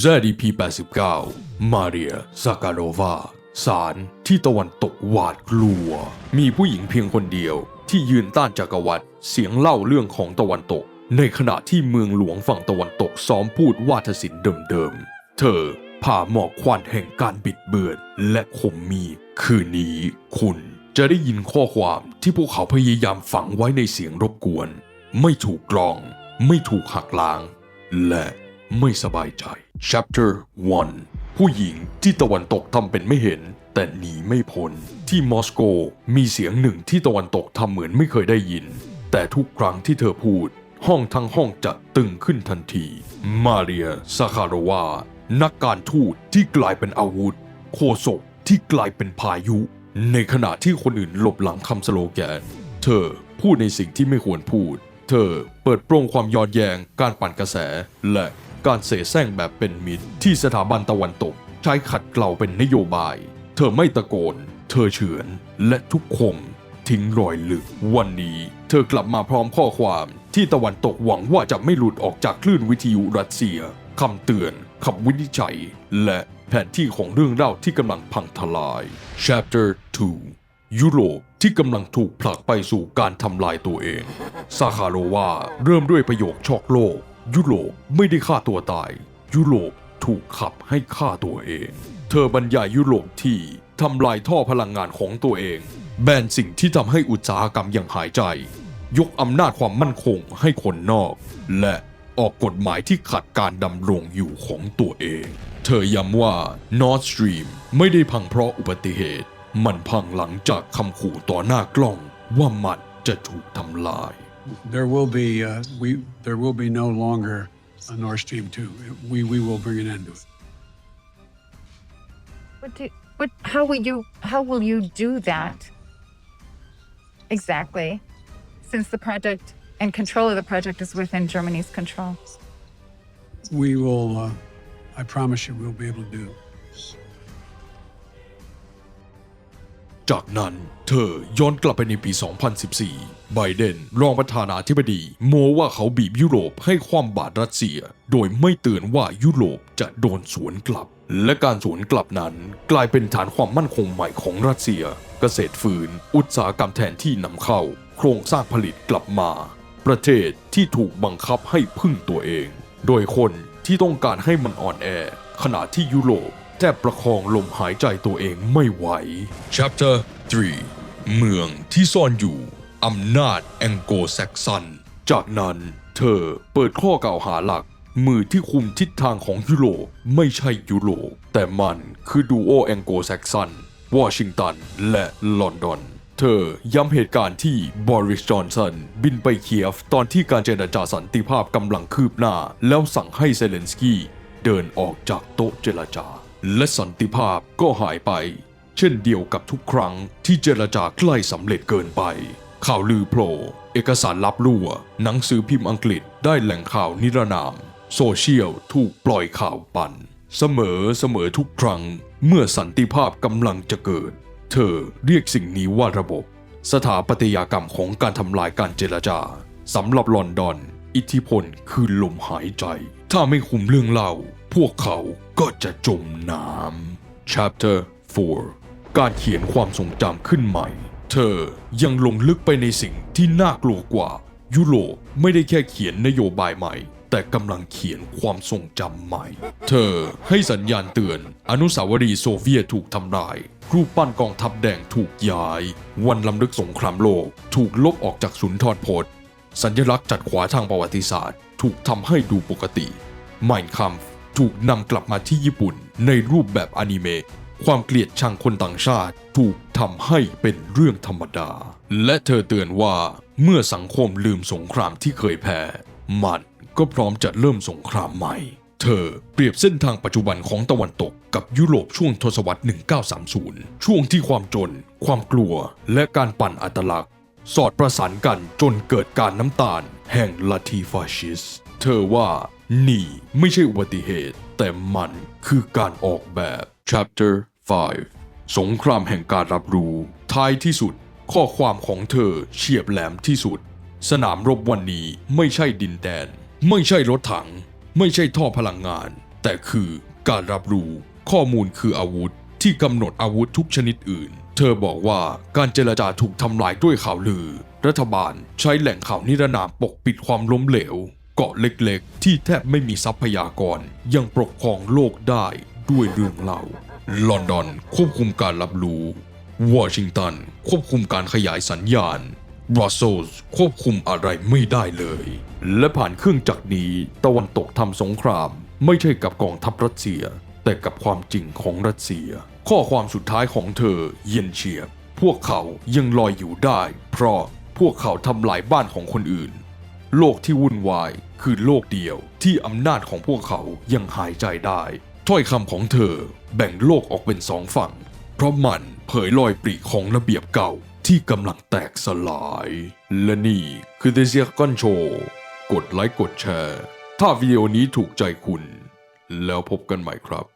ZDP 89 มาเรียซาการโ v วาสารที่ตะวันตกหวาดกลัว มีผู้หญิงเพียงคนเดียว ที่ยืนต้านจักรวรรดิเสียงเล่าเรื่องของตะวันตก ในขณะที่เมืองหลวงฝั่งตะวันตกซ้อมพูดวาทศิลป์เดิมๆ เธอผ่าหมอกควันแห่งการบิดเบือนและคมมีดคืนนี้คุณจะได้ยินข้อความที่พวกเขาพยายามฝังไว้ในเสียงรบกวน ไม่ถูกกรอง ไม่ถูกหักล้าง และไม่สบายใจ Chapter 1 ผู้หญิงที่ตะวันตกทำเป็นไม่เห็น แต่หนีไม่พ้นที่มอสโกมีเสียงหนึ่งที่ตะวันตกทำเหมือนไม่เคยได้ยิน แต่ทุกครั้งที่เธอพูด ห้องทั้งห้องจะตึงขึ้นทันที มาเรียซาคารวา นักการทูตที่กลายเป็นอาวุธ โคศกที่กลายเป็นพายุ ในขณะที่คนอื่นหลบหลังคำสโลแกน เธอพูดในสิ่งที่ไม่ควรพูด เธอเปิดโปรงความยอนแยงการปั่นกระแสและ การเสแสร้งแบบเป็นมิตรที่สถาบันตะวันตก ใช้ขัดเกลาเป็นนโยบาย เธอไม่ตะโกน เธอเฉือนและทุกคม ทิ้งรอยลึก วันนี้ เธอกลับมาพร้อมข้อความที่ตะวันตกหวังว่าจะไม่หลุดออกจากคลื่นวิทยุรัสเซียคำเตือนคำวินิจฉัย และแผนที่ของเรื่องเล่าที่กำลังพังทลาย Chapter 2 ยุโรปที่กำลังถูกผลักไปสู่การทำลายตัวเอง ซาคาโรวาเริ่มด้วยประโยคช็อกโลก ยุโรปไม่ได้ฆ่าตัวตาย ยุโรปถูกขับให้ฆ่าตัวเอง เธอบรรยายยุโรปที่ทำลายท่อพลังงานของตัวเอง แบนสิ่งที่ทำให้อุตสาหกรรมยังหายใจ ยกอำนาจความมั่นคงให้คนนอก และออกกฎหมายที่ขัดการดำรงอยู่ของตัวเอง เธอย้ำว่า Nord Stream ไม่ได้พังเพราะอุบัติเหตุ มันพังหลังจากคำขู่ต่อหน้ากล้องว่ามันจะถูกทำลาย There will be uh, we there will be no longer a Nord Stream two. We we will bring an end to it. What do, what, how will you, how will you do that? Exactly. Since the project and control of the project is within Germany's control. We will. Uh, I promise you, we'll be able to do. จากนั้นเธอย้อนกลับไปในปี 2014 ไบเดนรองประธานาธิบดีโมว่าเขาบีบยุโรปให้ความบาตรรัสเซีย โดยไม่เตือนว่ายุโรปจะโดนสวนกลับ และการสวนกลับนั้นกลายเป็นฐานความมั่นคงใหม่ของรัสเซีย เกษตรฝืนอุตสาหกรรมแทนที่นำเข้า โครงสร้างผลิตกลับมา ประเทศที่ถูกบังคับให้พึ่งตัวเอง โดยคนที่ต้องการให้มันอ่อนแอ ขณะที่ยุโรป ทบประคองลมหายใจตัวเองไม่ไหว Chapter 3 เมืองที่ซ่อนอยู่อำนาจแองโกแซกซัน จากนั้นเธอเปิดข้อกล่าวหาหลัก มือที่คุมทิศทางของยุโรปไม่ใช่ยุโรปแต่มันคือดูโอแองโกแซกซันวอชิงตันและลอนดอน เธอย้ำเหตุการณ์ที่บริสจอนสันบินไปเคียฟตอนที่การเจรจาสันติภาพกำลังคืบหน้า แล้วสั่งให้เซเลนสกี้เดินออกจากโต๊ะเจรจา และสันติภาพก็หายไป เช่นเดียวกับทุกครั้งที่เจรจาใกล้สำเร็จเกินไป ข่าวลือโผล่เอกสารลับรั่ว หนังสือพิมพ์อังกฤษได้แหล่งข่าวนิรนาม โซเชียลถูกปล่อยข่าวปั่น เสมอเสมอทุกครั้ง เมื่อสันติภาพกำลังจะเกิด เธอเรียกสิ่งนี้ว่าระบบ สถาปัตยกรรมของการทำลายการเจรจาสำหรับลอนดอน อิทธิพลคือลมหายใจ ถ้าไม่คุมเรื่องเล่า พวกเขาก็จะจมน้ำ Chapter 4 การเขียนความทรงจำขึ้นใหม่ เธอยังลงลึกไปในสิ่งที่น่ากลัวกว่า ยุโรปไม่ได้แค่เขียนนโยบายใหม่ แต่กำลังเขียนความทรงจำใหม่ เธอให้สัญญาณเตือน อนุสาวรีย์โซเวียตถูกทำลายรูปปั้นกองทัพแดงถูกย้าย วันลำลึกสงครามโลก ถูกลบออกจากสุนทรพจน์ สัญลักษณ์จัดขวาทางประวัติศาสตร์ ถูกทำให้ดูปกติไมน์คัม ถูกนำกลับมาที่ญี่ปุ่นในรูปแบบอนิเมะความเกลียดชังคนต่างชาติถูกทำให้เป็นเรื่องธรรมดา และเธอเตือนว่าเมื่อสังคมลืมสงครามที่เคยแพ้ มันก็พร้อมจะเริ่มสงครามใหม่ เธอเปรียบเส้นทางปัจจุบันของตะวันตกกับยุโรปช่วงทศวรรษ 1930 ช่วงที่ความจน ความกลัว และการปั่นอัตลักษณ์ สอดประสานกันจนเกิดการน้ำตาลแห่งลัทธิฟาชิส เธอว่า นี่ไม่ใช่อุบัติเหตุ แต่มันคือการออกแบบ Chapter 5 สงครามแห่งการรับรู้ ท้ายที่สุด ข้อความของเธอเฉียบแหลมที่สุด สนามรบวันนี้ไม่ใช่ดินแดน ไม่ใช่รถถัง ไม่ใช่ท่อพลังงาน แต่คือการรับรู้ ข้อมูลคืออาวุธที่กำหนดอาวุธทุกชนิดอื่น เธอบอกว่าการเจรจาถูกทำลายด้วยข่าวลือ รัฐบาลใช้แหล่งข่าวนิรนามปกปิดความล้มเหลว กาะเล็กๆ ที่แทบไม่มีทรัพยากร ยังปกครองโลกได้ด้วยเรื่องเล่า ลอนดอนควบคุมการรับรู้ วอชิงตันควบคุมการขยายสัญญาณบรัสเซลส์ควบคุมอะไรไม่ได้เลย และผ่านเครื่องจักรนี้ตะวันตกทำสงคราม ไม่ใช่กับกองทัพรัสเซีย แต่กับความจริงของรัสเซีย ข้อความสุดท้ายของเธอเย็นเฉียบ พวกเขายังลอยอยู่ได้ เพราะพวกเขาทำลายบ้านของคนอื่น โลกที่วุ่นวายคือโลกเดียวที่อำนาจของพวกเขายังหายใจได้ ถ้อยคำของเธอแบ่งโลกออกเป็นสองฝั่ง เพราะมันเผยรอยปริของระเบียบเก่าที่กำลังแตกสลาย และนี่คือ The s e c o n Show กดไลค์กดแชร์ ถ้าวิดีโอนี้ถูกใจคุณ แล้วพบกันใหม่ครับ